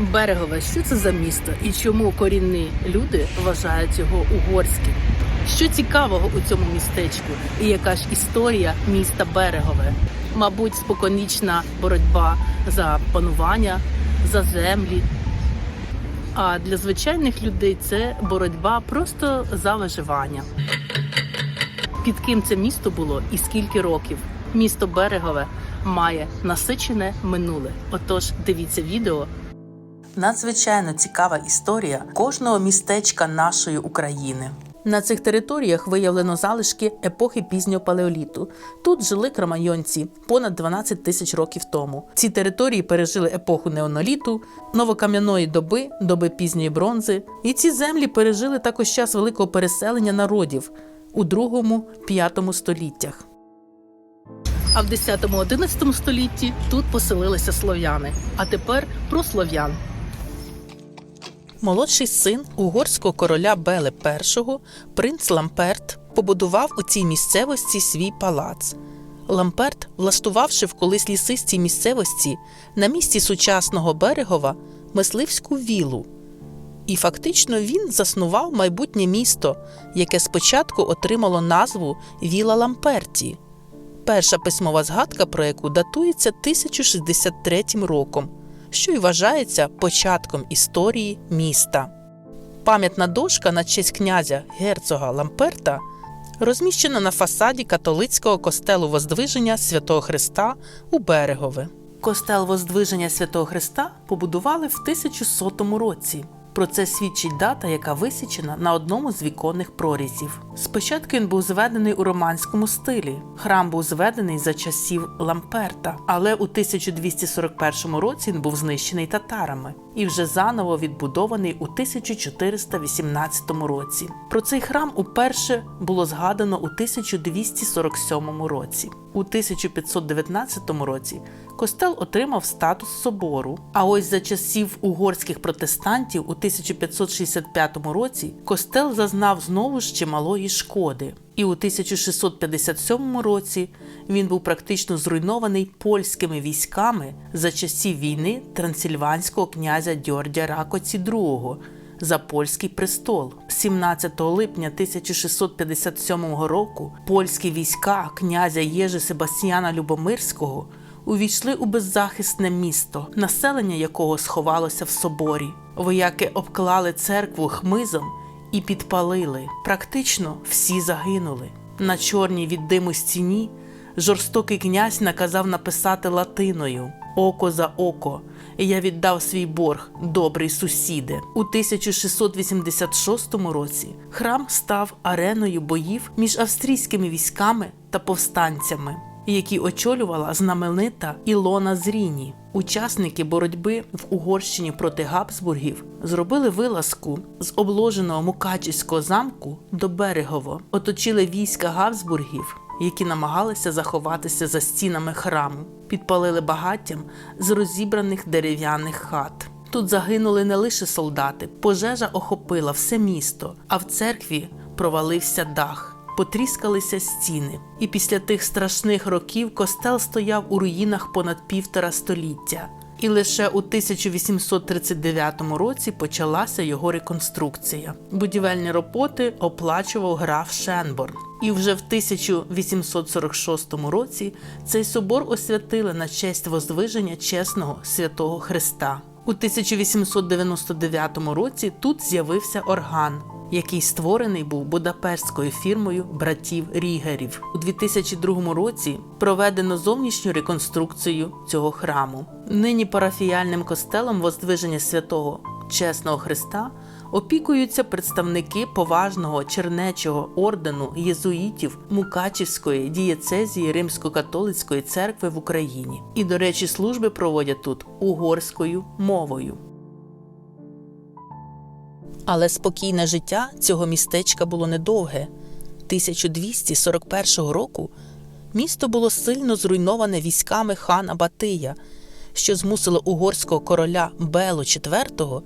Берегове, що це за місто і чому корінні люди вважають його угорським? Що цікавого у цьому містечку і яка ж історія міста Берегове? Мабуть, споконвічна боротьба за панування, за землі. А для звичайних людей це боротьба просто за виживання. Під ким це місто було і скільки років? Місто Берегове має насичене минуле. Отож, дивіться відео Надзвичайно цікава історія кожного містечка нашої України. На цих територіях виявлено залишки епохи пізнього палеоліту. Тут жили кроманьонці понад 12 тисяч років тому. Ці території пережили епоху неоноліту, новокам'яної доби, доби пізньої бронзи. І ці землі пережили також час великого переселення народів у 2-5 століттях. А в 10-11 столітті тут поселилися слов'яни. А тепер про слов'ян. Молодший син угорського короля Беле І, принц Ламперт, побудував у цій місцевості свій палац. Ламперт, влаштувавши в колись лісистій місцевості на місці сучасного берегова мисливську вілу. І фактично він заснував майбутнє місто, яке спочатку отримало назву Віла Ламперті. Перша письмова згадка про яку датується 1063 роком, що й вважається початком історії міста. Пам'ятна дошка на честь князя герцога Ламперта розміщена на фасаді католицького костелу Воздвиження Святого Христа у Берегове. Костел Воздвиження Святого Христа побудували в 1100 році. Про це свідчить дата, яка висічена на одному з віконних прорізів. Спочатку він був зведений у романському стилі. Храм був зведений за часів Ламперта, але у 1241 році він був знищений татарами і вже заново відбудований у 1418 році. Про цей храм уперше було згадано у 1247 році. У 1519 році костел отримав статус собору. А ось за часів угорських протестантів у 1565 році костел зазнав знову ж чималої шкоди. І у 1657 році він був практично зруйнований польськими військами за часів війни трансильванського князя Дьордя Ракоці II за польський престол. 17 липня 1657 року польські війська князя Єжи Себастьяна Любомирського увійшли у беззахисне місто, населення якого сховалося в соборі. Вояки обклали церкву хмизом і підпалили. Практично всі загинули. На чорній від диму стіні жорстокий князь наказав написати латиною Око за око. Я віддав свій борг, добрий сусіде. У 1686 році храм став ареною боїв між австрійськими військами та повстанцями, які очолювала знаменита Ілона Зріні. Учасники боротьби в Угорщині проти Габсбургів зробили вилазку з обложеного Мукачівського замку до Берегово, оточили війська Габсбургів, які намагалися заховатися за стінами храму, підпалили багаттям з розібраних дерев'яних хат. Тут загинули не лише солдати, пожежа охопила все місто, а в церкві провалився дах. Потріскалися стіни, і після тих страшних років костел стояв у руїнах понад півтора століття. І лише у 1839 році почалася його реконструкція. Будівельні роботи оплачував граф Шенборн. І вже в 1846 році цей собор освятили на честь воздвиження чесного святого Христа. У 1899 році тут з'явився орган, який створений був будапештською фірмою братів Рігерів. У 2002 році проведено зовнішню реконструкцію цього храму. Нині парафіяльним костелом Воздвиження святого Чесного Христа опікуються представники поважного чернечого ордену єзуїтів Мукачівської дієцезії Римсько-католицької церкви в Україні. І, до речі, служби проводять тут угорською мовою. Але спокійне життя цього містечка було недовге. 1241 року місто було сильно зруйноване військами хана Батия, що змусило угорського короля Белу IV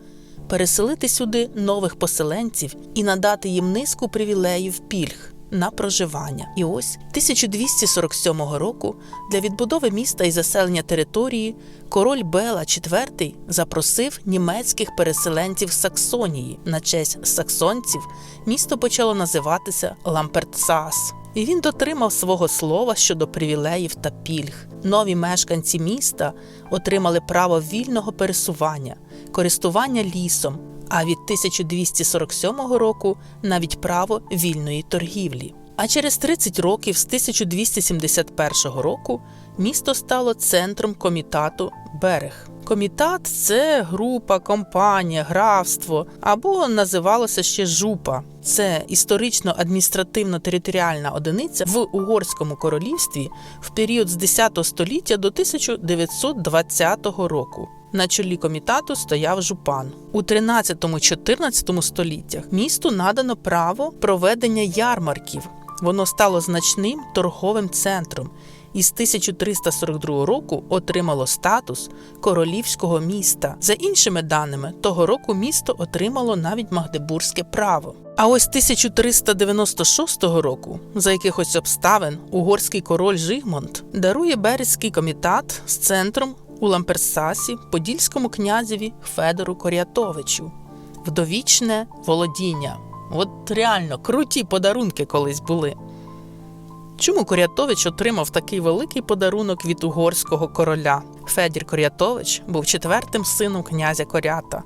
переселити сюди нових поселенців і надати їм низку привілеїв пільг. На проживання. І ось 1247 року для відбудови міста і заселення території король Бела IV запросив німецьких переселенців Саксонії. На честь саксонців місто почало називатися Лампертсас. І він дотримав свого слова щодо привілеїв та пільг. Нові мешканці міста отримали право вільного пересування, користування лісом, а від 1247 року навіть право вільної торгівлі. А через 30 років з 1271 року місто стало центром комітату Берег. Комітат це група, компанія, графство або називалося ще жупа. Це історично-адміністративно-територіальна одиниця в Угорському королівстві в період з 10 століття до 1920 року. На чолі комітату стояв жупан. У 13-14 століттях місту надано право проведення ярмарків. Воно стало значним торговим центром і з 1342 року отримало статус королівського міста. За іншими даними, того року місто отримало навіть магдебурзьке право. А ось 1396 року, за якихось обставин, угорський король Жигмонт дарує Березький комітат з центром у Ламперсасі подільському князеві Федору Корятовичу. Вдовічне володіння. От реально круті подарунки колись були. Чому Корятович отримав такий великий подарунок від угорського короля? Федір Корятович був четвертим сином князя Корята.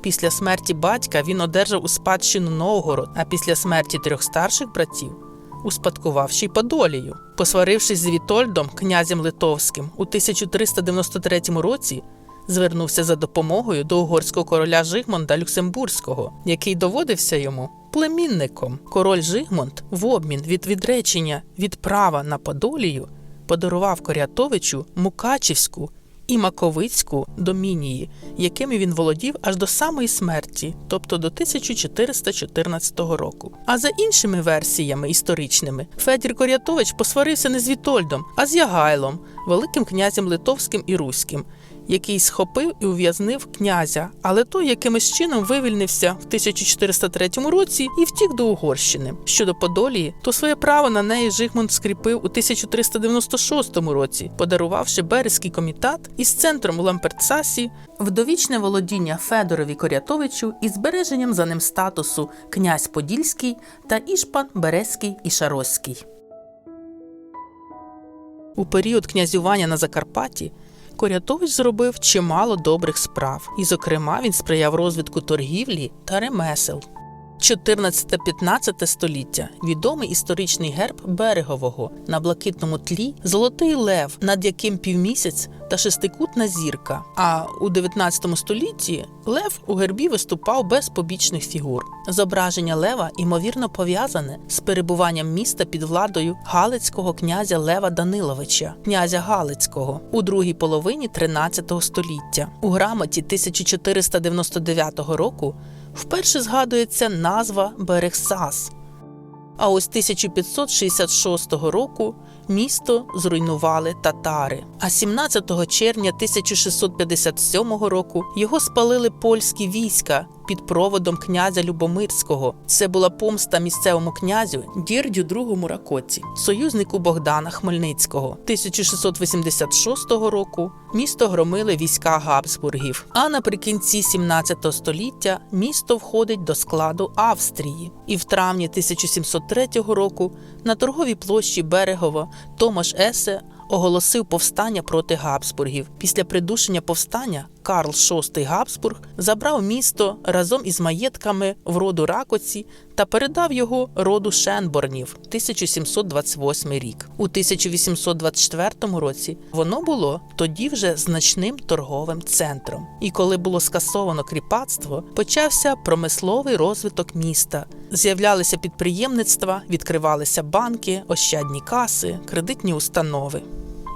Після смерті батька він одержав у спадщину Новгород, а після смерті трьох старших братів успадкував ще й Подолію. Посварившись з Вітольдом, князем Литовським, у 1393 році звернувся за допомогою до угорського короля Жигмонда Люксембурзького, який доводився йому племінником. Король Жигмонд в обмін від відречення від права на Подолію подарував Корятовичу Мукачівську і Маковицьку домінії, якими він володів аж до самої смерті, тобто до 1414 року. А за іншими версіями історичними, Федір Корятович посварився не з Вітольдом, а з Ягайлом, великим князем Литовським і Руським, який схопив і ув'язнив князя, але той якимось чином вивільнився в 1403 році і втік до Угорщини. Щодо Подолії, то своє право на неї Жигмунд скріпив у 1396 році, подарувавши Березький комітат із центром у Ламперцасі, вдовічне володіння Федорові Корятовичу із збереженням за ним статусу князь Подільський та Ішпан Березький і Шароський. У період князювання на Закарпатті Корятович зробив чимало добрих справ, і, зокрема, він сприяв розвитку торгівлі та ремесел. 14-15 століття відомий історичний герб берегового на блакитному тлі золотий лев, над яким півмісяць та шестикутна зірка. А у 19 столітті лев у гербі виступав без побічних фігур. Зображення лева ймовірно пов'язане з перебуванням міста під владою Галицького князя Лева Даниловича, князя Галицького у другій половині 13 століття. У грамоті 1499 року вперше згадується назва Берегсас. А ось 1566 року місто зруйнували татари. А 17 червня 1657 року його спалили польські війська під проводом князя Любомирського. Це була помста місцевому князю Дєрдю II Ракоці, союзнику Богдана Хмельницького. 1686 року місто громили війська Габсбургів. А наприкінці 17 століття місто входить до складу Австрії. І в травні 1703 року на торговій площі Берегова Томаш Есе оголосив повстання проти Габсбургів. Після придушення повстання Карл VI Габсбург забрав місто разом із маєтками в роду Ракоці та передав його роду Шенборнів 1728 рік. У 1824 році воно було тоді вже значним торговим центром. І коли було скасовано кріпацтво, почався промисловий розвиток міста. З'являлися підприємництва, відкривалися банки, ощадні каси, кредитні установи.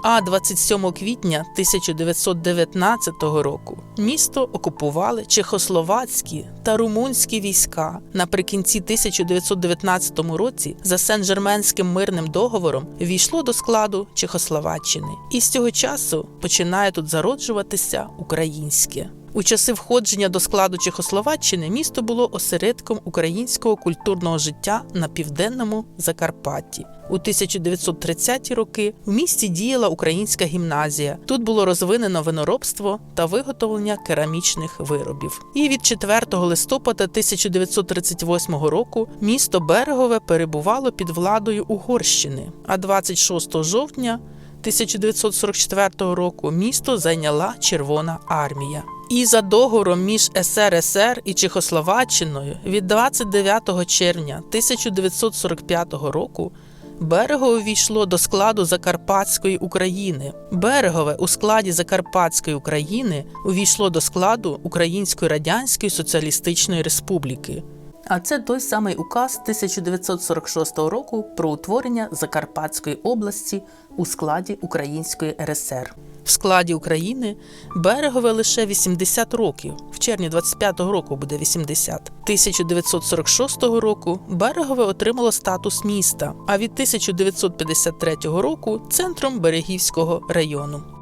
А 27 квітня 1919 року місто окупували чехословацькі та румунські війська. Наприкінці 1919 році за Сен-Жерменським мирним договором війшло до складу Чехословаччини, і з цього часу починає тут зароджуватися українське. У часи входження до складу Чехословаччини місто було осередком українського культурного життя на південному Закарпатті. У 1930-ті роки в місті діяла українська гімназія. Тут було розвинено виноробство та виготовлення керамічних виробів. І від 4 листопада 1938 року місто Берегове перебувало під владою Угорщини, а 26 жовтня 1944 року місто зайняла Червона армія. І за договором між СРСР і Чехословаччиною від 29 червня 1945 року Берегове увійшло до складу Закарпатської України. Берегове у складі Закарпатської України увійшло до складу Української Радянської Соціалістичної Республіки. А це той самий указ 1946 року про утворення Закарпатської області у складі Української РСР. В складі України Берегове лише 80 років. В червні 25-го року буде 80. 1946 року Берегове отримало статус міста, а від 1953 року центром Берегівського району.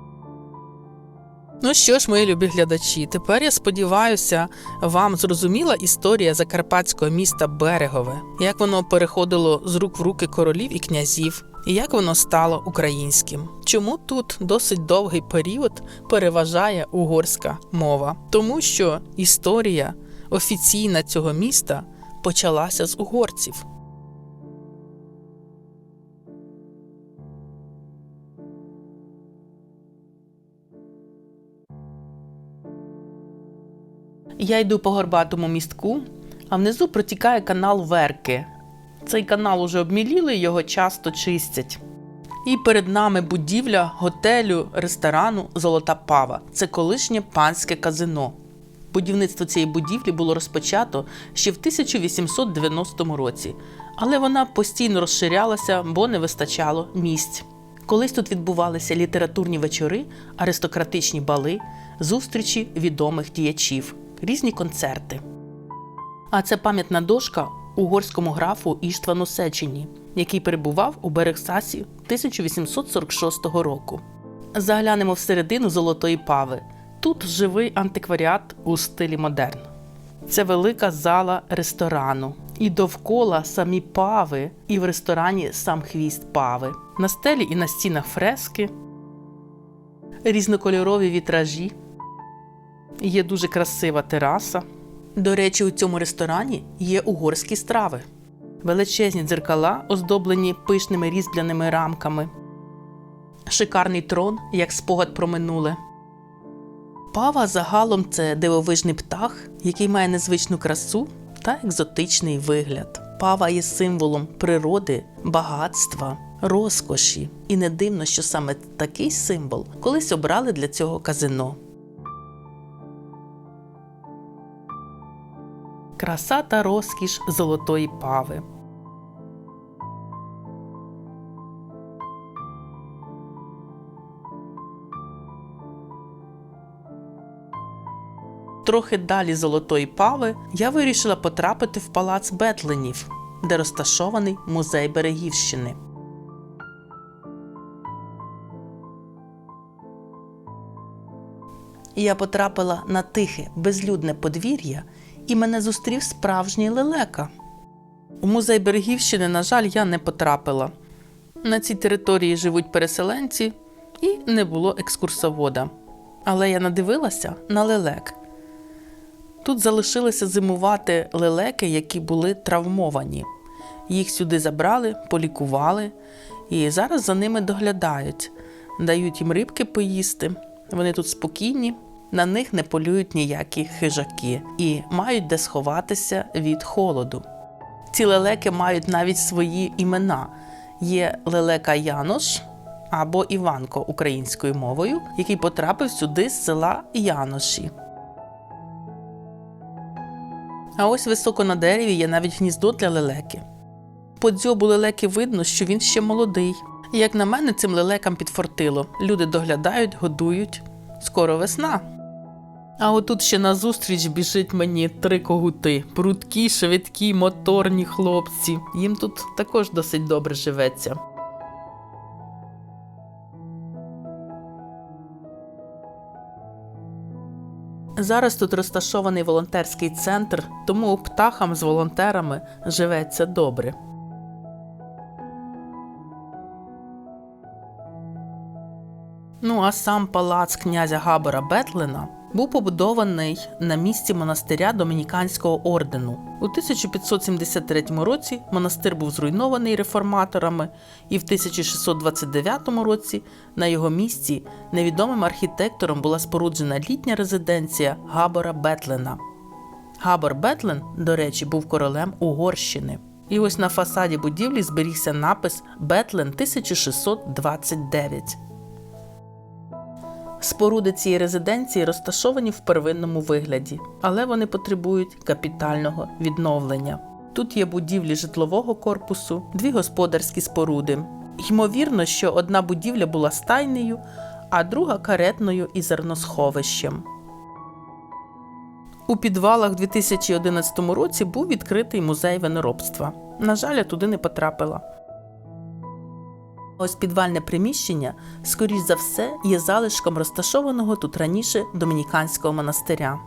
Ну що ж, мої любі глядачі, тепер я сподіваюся, вам зрозуміла історія закарпатського міста Берегове, як воно переходило з рук в руки королів і князів, і як воно стало українським. Чому тут досить довгий період переважає угорська мова? Тому що історія офіційна цього міста почалася з угорців. Я йду по горбатому містку, а внизу протікає канал Верки. Цей канал уже обміліли, його часто чистять. І перед нами будівля готелю, ресторану Золота Пава. Це колишнє панське казино. Будівництво цієї будівлі було розпочато ще в 1890 році, але вона постійно розширялася, бо не вистачало місць. Колись тут відбувалися літературні вечори, аристократичні бали, зустрічі відомих діячів, різні концерти. А це пам'ятна дошка угорському графу Іштвану Сечені, який перебував у Берексасі 1846 року. Заглянемо всередину Золотої Пави. Тут живий антикваріат у стилі модерн. Це велика зала ресторану. І довкола самі пави, і в ресторані сам хвіст пави. На стелі і на стінах фрески, різнокольорові вітражі. Є дуже красива тераса. До речі, у цьому ресторані є угорські страви, величезні дзеркала, оздоблені пишними різьбляними рамками, шикарний трон, як спогад про минуле. Пава загалом це дивовижний птах, який має незвичну красу та екзотичний вигляд. Пава є символом природи, багатства, розкоші, і не дивно, що саме такий символ колись обрали для цього казино. Краса та розкіш золотої пави. Трохи далі золотої пави я вирішила потрапити в палац Бетленів, де розташований музей Берегівщини. Я потрапила на тихе, безлюдне подвір'я, і мене зустрів справжній лелека. У музей Берегівщини, на жаль, я не потрапила. На цій території живуть переселенці, і не було екскурсовода. Але я надивилася на лелек. Тут залишилися зимувати лелеки, які були травмовані. Їх сюди забрали, полікували, і зараз за ними доглядають, дають їм рибки поїсти. Вони тут спокійні, на них не полюють ніякі хижаки і мають де сховатися від холоду. Ці лелеки мають навіть свої імена. Є лелека Янош або Іванко українською мовою, який потрапив сюди з села Яноші. А ось високо на дереві є навіть гніздо для лелеки. По дзьобу лелеки видно, що він ще молодий. Як на мене, цим лелекам підфортило. Люди доглядають, годують. Скоро весна. А отут ще назустріч біжить мені три когути. Прудкі, швидкі, моторні хлопці. Їм тут також досить добре живеться. Зараз тут розташований волонтерський центр, тому птахам з волонтерами живеться добре. Ну а сам палац князя Габора Бетлина був побудований на місці монастиря Домініканського ордену. У 1573 році монастир був зруйнований реформаторами, і в 1629 році на його місці невідомим архітектором була споруджена літня резиденція Габора Бетлена. Габор Бетлен, до речі, був королем Угорщини. І ось на фасаді будівлі зберігся напис Бетлен 1629. Споруди цієї резиденції розташовані в первинному вигляді, але вони потребують капітального відновлення. Тут є будівлі житлового корпусу, дві господарські споруди. Ймовірно, що одна будівля була стайнею, а друга каретною і зерносховищем. У підвалах у 2011 році був відкритий музей виноробства. На жаль, я туди не потрапила. Ось підвальне приміщення, скоріш за все, є залишком розташованого тут раніше домініканського монастиря.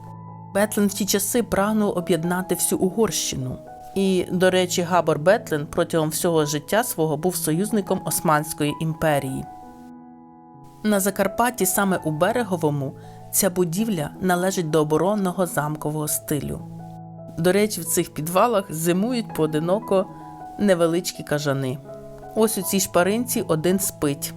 Бетлен в ті часи прагнув об'єднати всю Угорщину. І, до речі, Габор Бетлен протягом всього життя свого був союзником Османської імперії. На Закарпатті, саме у Береговому, ця будівля належить до оборонного замкового стилю. До речі, в цих підвалах зимують поодиноко невеличкі кажани. Ось у цій шпаринці один спить.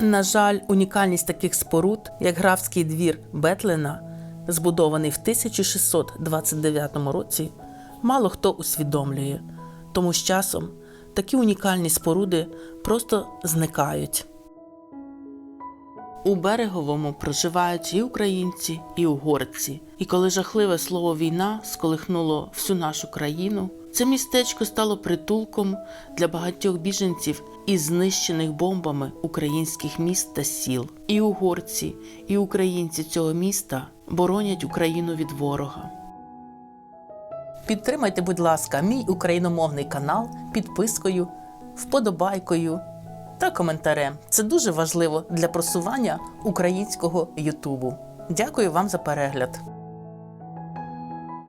На жаль, унікальність таких споруд, як графський двір Бетлена, збудований в 1629 році, мало хто усвідомлює, тому з часом такі унікальні споруди просто зникають. У береговому проживають і українці, і угорці. І коли жахливе слово війна сколихнуло всю нашу країну, це містечко стало притулком для багатьох біженців із знищених бомбами українських міст та сіл. І угорці, і українці цього міста боронять Україну від ворога. Підтримайте, будь ласка, мій україномовний канал підпискою, вподобайкою та коментарем. Це дуже важливо для просування українського Ютубу. Дякую вам за перегляд.